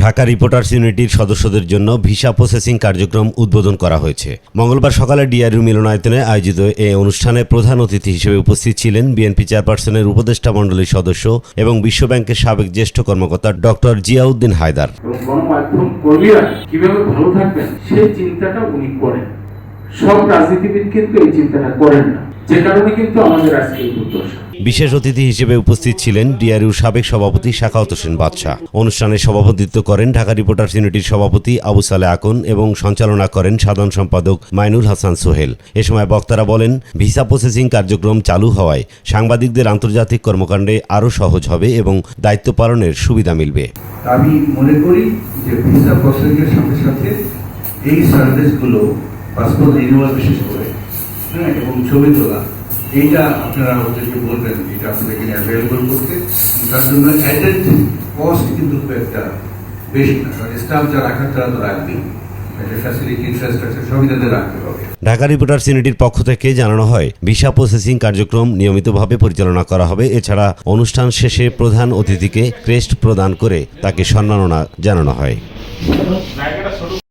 Dhaka reporters ইউনিটির সদস্যদের জন্য visa processing কার্যক্রম উদ্বোধন করা হয়েছে। মঙ্গলবার সকালে ডিআরইউ মিলনায়তনে আয়োজিত এ অনুষ্ঠানে প্রধান অতিথি হিসেবে উপস্থিত ছিলেন বিএনপি চেয়ারপারসনের উপদেষ্টা মণ্ডলীর সদস্য এবং বিশ্বব্যাংকের সাবেক জ্যেষ্ঠ কর্মকর্তা ডক্টর জিয়াউদ্দিন হায়দার। সব রাজনীতিবিদ কিন্তু এই চিন্তাটা করেন না। যে কারণে কিন্তু আমাদের আজকে দুর্দশা। বিশেষ অতিথি হিসেবে উপস্থিত ছিলেন ডিআরইউ সাবেক সভাপতি শাখাওত হোসেন বাদশাহ। অনুষ্ঠানে সভাপতিত্ব করেন ঢাকা রিপোর্টার্স ইউনিটির সভাপতি আবু সালে আকন এবং সঞ্চালনা করেন সাধারণ সম্পাদক মাইনুল হাসান সোহেল। এ সময় বক্তারা বলেন, ভিসা প্রসেসিং কার্যক্রম চালু হওয়ায় সাংবাদিকদের আন্তর্জাতিক কর্মকাণ্ডে আরও সহজ হবে এবং দায়িত্ব পালনের সুবিধা মিলবে। আমি মনে করি যে ভিসা প্রসেসের সাথে সাথে এই সার্ভিসগুলো পাসপোর্ট রিনিউয়াল বিশেষ করে হ্যাঁ এবং ছবি তোলা এইটা আপনারা ওদেরকে বলবেন এটা আপনাদের এখানে অ্যাভেলেবল করতে। তার জন্য অ্যাডেড কস্ট কিন্তু খুব একটা বেশি না কারণ স্টাফ যা রাখার তারা তো রাখবেই। ঢাকা রিপোর্টার ইউনিটির পক্ষ থেকে জানানো হয় ভিসা প্রসেসিং কার্যক্রম নিয়মিতভাবে পরিচালনা করা হবে। এছাড়া অনুষ্ঠান শেষে প্রধান অতিথিকে ক্রেস্ট প্রদান করে তাকে সম্মাননা জানানো হয়।